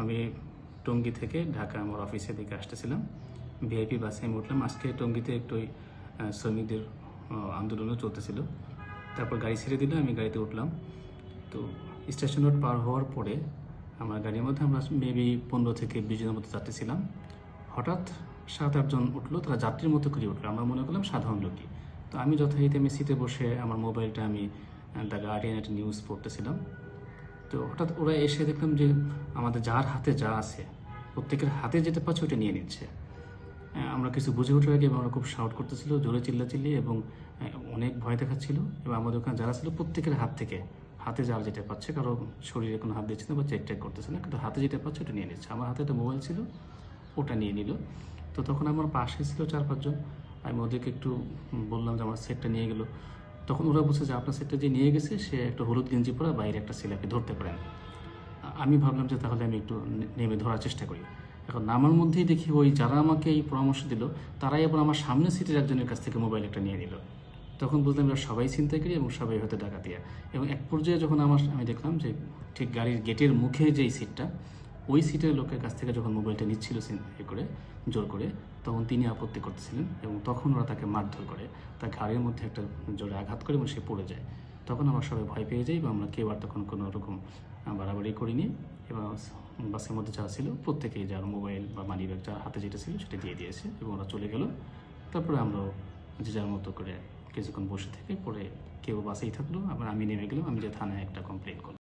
আমি টঙ্গী থেকে ঢাকা আমার অফিসের দিকে আসতেছিলাম। ভিআইপি বাসে আমি উঠলাম। আজকে টঙ্গীতে একটু শ্রমিকদের আন্দোলনও চলতেছিল। তারপর গাড়ি ছেড়ে দিলে, আমি গাড়িতে উঠলাম। তো স্টেশন রোড পার হওয়ার পরে আমার গাড়ির মধ্যে আমরা মেবি পনেরো থেকে বিশ জনের মতো যাত্রী ছিলাম। হঠাৎ সাত আটজন উঠল। তারা যাত্রীর মতো করে উঠল। আমরা মনে করলাম সাধারণ লোকই। তো আমি যথারীতি আমি সিটে বসে আমার মোবাইলটা আমি দ্য গার্ডিয়ান একটা নিউজ পড়তেছিলাম। তো হঠাৎ ওরা এসে দেখলাম যে আমাদের যার হাতে যা আছে, প্রত্যেকের হাতে যেটা পাচ্ছে ওটা নিয়ে নিচ্ছে। আমরা কিছু বুঝে ওঠার আগে আমরা খুব শাউট করতেছিল, জোরে চিল্লাচিল্লি এবং অনেক ভয় দেখাচ্ছিল এবং আমাদের ওখানে যারা ছিল প্রত্যেকের হাত থেকে, হাতে যার যেটা পাচ্ছে, কারও শরীরে কোনো হাত দিচ্ছে না বা চেক টেক করতেছে না, কিন্তু হাতে যেটা পাচ্ছে ওটা নিয়ে নিচ্ছে। আমার হাতে একটা মোবাইল ছিল, ওটা নিয়ে নিল। তো তখন আমার পাশে ছিল চার পাঁচজন। আমি ওদেরকে একটু বললাম যে আমার সেটটা নিয়ে গেলো। তখন ওরা বলছে যে, আপনার সেটটা যে নিয়ে গেছে, সে একটা হলুদ গেঞ্জি পরা বাইরে একটা ছেলেকে ধরতে পারেন। আমি ভাবলাম যে, তাহলে আমি একটু নেমে ধরার চেষ্টা করি। এখন নামার মধ্যেই দেখি ওই যারা আমাকে এই পরামর্শ দিল, তারাই আবার আমার সামনে সিটের একজনের কাছ থেকে মোবাইল একটা নিয়ে নিল। তখন বুঝলাম এরা সবাই চিন্তাকারী এবং সবাই হয়তো ডাকাতিয়া। এবং এক পর্যায়ে যখন আমার, আমি দেখলাম যে, ঠিক গাড়ির গেটের মুখে যেই সিটটা ওই সিটের লোকের কাছ থেকে যখন মোবাইলটা নিচ্ছিল এ করে, জোর করে, তখন তিনি আপত্তি করতেছিলেন এবং তখন ওরা তাকে মারধর করে। তার ঘাড়ের মধ্যে একটা জোরে আঘাত করে এবং সে পড়ে যায়। তখন আমরা সবাই ভয় পেয়ে যাই বা আমরা কেউ আর তখন কোনো রকম বাড়াবাড়ি করিনি এবং বাসের মধ্যে যা ছিল, প্রত্যেকেই যার মোবাইল বা মানি ব্যাগ যার হাতে যেটা ছিল সেটা দিয়ে দিয়েছে এবং ওরা চলে গেল। তারপরে আমরা যে যার মতো করে কিছুক্ষণ বসে থেকে পরে কেউ বাসেই থাকল, আবার আমি নেমে গেলাম, আমি যে থানায় একটা কমপ্লেন করলাম।